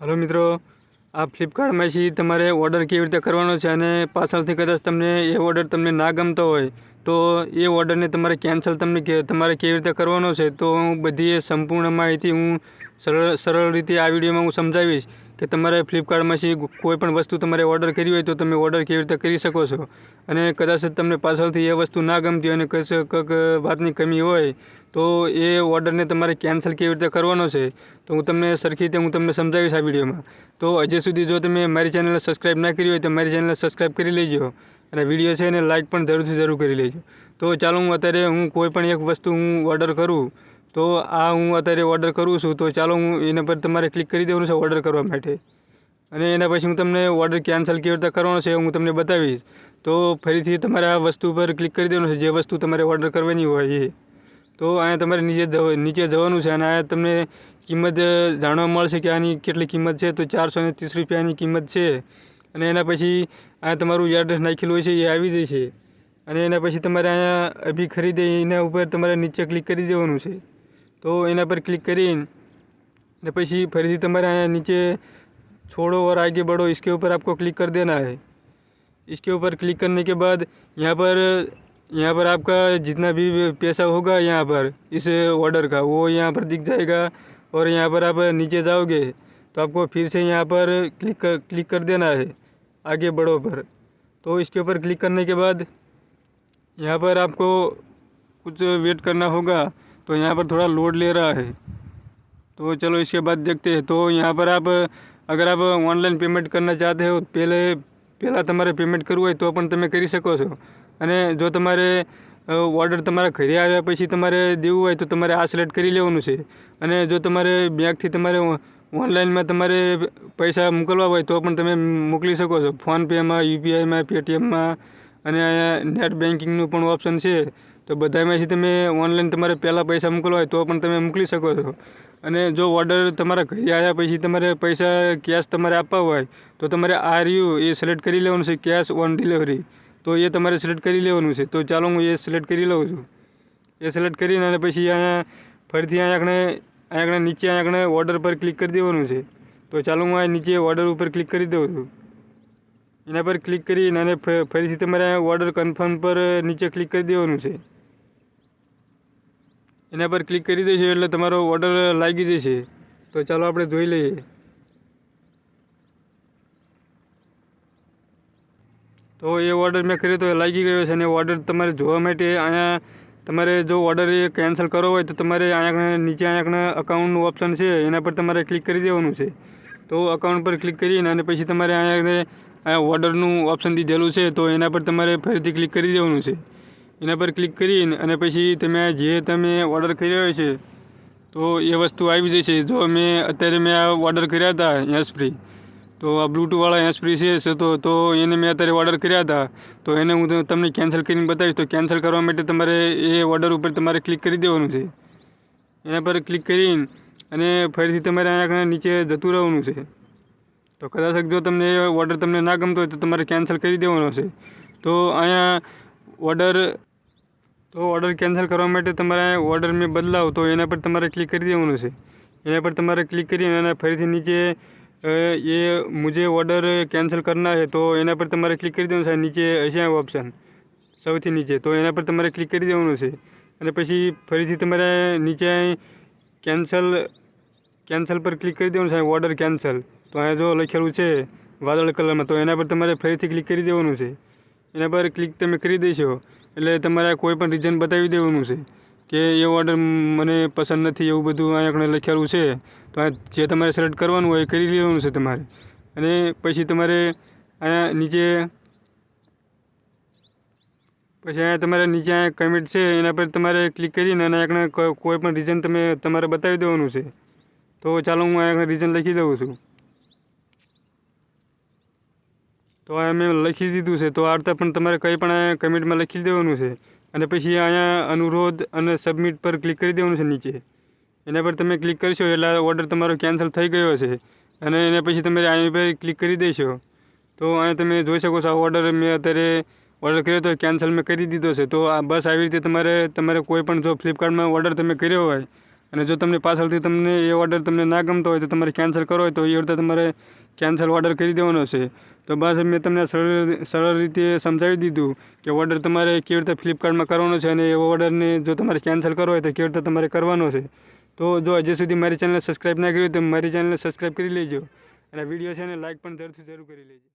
Hello મિત્રો, આ ફ્લિપકાર્ટમાંથી તમારે ઓર્ડર કેવી રીતે કરવાનો છે અને પાછળથી કદાચ તમને એ ઓર્ડર તમને ના ગમતો હોય, તો એ ઓર્ડરને તમારે કેન્સલ તમને તમારે કેવી રીતે કરવાનો છે તો હું બધી એ સંપૂર્ણ માહિતી હું સરળ સરળ રીતે આ વિડીયોમાં હું સમજાવીશ. કે તમારે ફ્લિપકાર્ટમાંથી કોઈ પણ વસ્તુ તમારે ઓર્ડર કરી હોય તો તમે ઓર્ડર કેવી રીતે કરી શકો છો? અને કદાચ તમને પાછળથી એ વસ્તુ ના ગમતી હોય અને કંઈક વાતની કમી હોય, તો એ ઓર્ડરને તમારે કેન્સલ કેવી રીતે કરવાનો છે? તો હું તમને સરખી રીતે હું તમને સમજાવીશ આ વિડીયોમાં. તો હજી સુધી જો તમે મારી ચેનલને સબસ્ક્રાઈબ ના કરી હોય તો મારી ચેનલને સબસ્ક્રાઈબ કરી લેજો. અને વીડિયો છે એને લાઇક પણ જરૂરથી જરૂર કરી લેજો. તો ચાલો હું અત્યારે હું કોઈ પણ એક વસ્તુ હું ઓર્ડર કરું તો આ હું અત્યારે ઓર્ડર કરું છું, તો ચાલો હું એના પર તમારે ક્લિક કરી દેવાનું છે ઓર્ડર કરવા માટે. અને એના પછી હું તમને ઓર્ડર કેન્સલ કેવી રીતે કરવાનો છે હું તમને બતાવીશ. તો ફરીથી તમારે આ વસ્તુ પર ક્લિક કરી દેવાનું છે, જે વસ્તુ તમારે ઓર્ડર કરવાની હોય એ. તો અહીંયા તમારે નીચે નીચે જવાનું છે અને આ તમને કિંમત જાણવા મળશે કે આની કેટલી કિંમત છે, તો ચારસો ને ત્રીસ રૂપિયાની કિંમત છે. અને એના પછી આ તમારું એડ્રેસ નાખેલું હોય છે, એ આવી જશે. અને એના પછી તમારે અહીંયા અભી ખરીદે, એના ઉપર તમારે નીચે ક્લિક કરી દેવાનું છે. તો એના પર ક્લિક કરીને અને પછી ફરીથી તમારે અહીંયા નીચે छोड़ो और आगे बढ़ो इसके ऊपर आपको क्लिक कर देना है इसके ऊपर क्लिक करने के बाद यहाँ पर यहाँ पर आपका जितना भी पैसा होगा यहाँ पर इस ऑर्डर का वो यहाँ पर दिख जाएगा और यहाँ पर आप नीचे जाओगे तो आपको फिर से यहाँ पर क्लिक कर क्लिक कर देना है आगे बढ़ो पर तो इसके ऊपर क्लिक करने के बाद यहाँ पर आपको कुछ वेट करना होगा तो यहाँ पर थोड़ा लोड ले रहा है तो चलो इसके बाद देखते हैं तो यहाँ पर आप અગર આપ ઓનલાઈન પેમેન્ટ કરવા ચાહતે હો પહેલે પહેલાં તમારે પેમેન્ટ કરવું હોય તો પણ તમે કરી શકો છો અને જો તમારે ઓર્ડર તમારા ઘરે આવ્યા પછી તમારે દેવું હોય તો તમારે આ સિલેક્ટ કરી લેવાનું છે અને જો તમારે બેંકથી તમારે ઓનલાઈનમાં તમારે પૈસા મોકલવા હોય તો પણ તમે મોકલી શકો છો ફોનપેમાં યુપીઆઈમાં પેટીએમમાં અને અહીંયા નેટ બેન્કિંગનું પણ ઓપ્શન છે તો બધામાંથી તમે ઓનલાઈન તમારે પહેલાં પૈસા મોકલવા હોય તો પણ તમે મોકલી શકો છો. અને જો ઓર્ડર તમારા ઘરે આવ્યા પછી તમારે પૈસા કેશ તમારે આપવા હોય, તો તમારે આ રહ્યું એ સિલેક્ટ કરી લેવાનું છે કેશ ઓન ડિલિવરી તો એ તમારે સિલેક્ટ કરી લેવાનું છે. તો ચાલો હું એ સિલેક્ટ કરી લઉં છું. એ સિલેક્ટ કરીને અને પછી અહીંયા ફરીથી અહીંયા આપણે અહીંયા આપણે નીચે અહીંયા આપણે ઓર્ડર પર ક્લિક કરી દેવાનું છે. તો ચાલો હું આ નીચે ઓર્ડર ઉપર ક્લિક કરી દઉં છું. એના પર ક્લિક કરીને અને ફરીથી તમારે ઓર્ડર કન્ફર્મ પર નીચે ક્લિક કરી દેવાનું છે. એના પર ક્લિક કરી દઈશું એટલે તમારો ઓર્ડર લાગી જશે. તો ચાલો આપણે જોઈ લઈએ. તો એ ઓર્ડર મેં કર્યો તો લાગી ગયો છે અને ઓર્ડર તમારે જોવા માટે અહીંયા તમારે જો ઓર્ડર એ કેન્સલ કરવો હોય તો તમારે અહીંયા નીચે અહીંયા અકાઉન્ટનું ઓપ્શન છે, એના પર તમારે ક્લિક કરી દેવાનું છે. તો અકાઉન્ટ પર ક્લિક કરીને અને પછી તમારે અહીંયા અહીંયા ઓર્ડરનું ઓપ્શન દીધેલું છે, તો એના પર તમારે ફરીથી ક્લિક કરી દેવાનું છે. એના પર ક્લિક કરીને અને પછી તમે જે તમે ઓર્ડર કર્યો હોય છે, તો એ વસ્તુ આવી જશે. જો મેં અત્યારે મેં આ ઓર્ડર કર્યા હતા હેન્સ ફ્રી તો આ બ્લૂટૂથવાળા હેન્સ ફ્રી છે તો તો એને મેં અત્યારે ઓર્ડર કર્યા હતા. તો એને હું તમને કેન્સલ કરીને બતાવીશ. તો કેન્સલ કરવા માટે તમારે એ ઓર્ડર ઉપર તમારે ક્લિક કરી દેવાનું છે. એના પર ક્લિક કરીને અને ફરીથી તમારે અહીંયા નીચે જતું રહેવાનું છે. તો કદાચ જો તમને એ ઓર્ડર તમને ના ગમતો હોય તો તમારે કેન્સલ કરી દેવાનો છે. તો અહીંયા ઓર્ડર તો ઓર્ડર કેન્સલ કરવા માટે તમારે ઓર્ડર મેં બદલાવ, તો એના પર તમારે ક્લિક કરી દેવાનું છે. એના પર તમારે ક્લિક કરી અને ફરીથી નીચે એ મુજે ઓર્ડર કેન્સલ કરના છે તો એના પર તમારે ક્લિક કરી દેવાનું છે નીચે હશે ઓપ્શન સૌથી નીચે, તો એના પર તમારે ક્લિક કરી દેવાનું છે. અને પછી ફરીથી તમારે નીચે કેન્સલ કેન્સલ પર ક્લિક કરી દેવાનું છે ઓર્ડર કેન્સલ તો અહીંયા જો લખેલું છે વાદળ કલરમાં, તો એના પર તમારે ફરીથી ક્લિક કરી દેવાનું છે. એના પર ક્લિક તમે કરી દેશો. એટલે તમારે કોઈ પણ રીઝન બતાવી દેવાનું છે કે એ ઓર્ડર મને પસંદ નથી એવું બધું અહીંયા લખેલું છે. તો જે તમારે સિલેક્ટ કરવાનું હોય એ કરી લેવાનું છે તમારે. અને પછી તમારે અહીંયા નીચે પછી અહીંયા તમારે નીચે અહીંયા કમેન્ટ છે એના પર તમારે ક્લિક કરીને અને આપણે કોઈ પણ રીઝન તમે તમારે બતાવી દેવાનું છે. તો ચાલો હું અહીંયા રીઝન લખી દઉં છું. તો આ મેં લખી દીધું છે. તો આ રીતે પણ તમારે કંઈ પણ કમેન્ટમાં લખી દેવાનું છે. અને પછી અહીંયા અનુરોધ અને સબમિટ પર ક્લિક કરી દેવાનું છે નીચે. એના પર તમે ક્લિક કરશો એટલે ઓર્ડર તમારો કેન્સલ થઈ ગયો છે. અને એના પછી તમે આની પર ક્લિક કરી દેશો. તો અહીંયા તમે જોઈ શકો છો આ ઓર્ડર મેં અત્યારે ઓર્ડર કર્યો તો કેન્સલ મેં કરી દીધો છે. તો આ બસ આવી રીતે તમારે તમારે કોઈ પણ જો ફ્લિપકાર્ટમાં ઓર્ડર તમે કર્યો હોય અને જો તમને પાછળથી તમને એ ઓર્ડર તમને ના ગમતો હોય તો તમારે કેન્સલ કરવો હોય તો એ રીતે તમારે કેન્સલ ઓર્ડર કરી દેવાનો છે. તો બસ મેં તમને સરળ સરળ રીતે સમજાવી દીધું કે ઓર્ડર તમારે કેવી રીતે ફ્લિપકાર્ટમાં કરવાનો છે અને એ ઓર્ડરને જો તમારે કેન્સલ કરવો હોય તો કેવી રીતે તમારે કરવાનો છે. તો જો હજી સુધી મારી ચેનલને સબસ્ક્રાઈબ ના કરી હોય તો મારી ચેનલને સબસ્ક્રાઈબ કરી લેજો. અને વીડિયો છે ને લાઇક પણ જરૂરથી જરૂર કરી લેજો.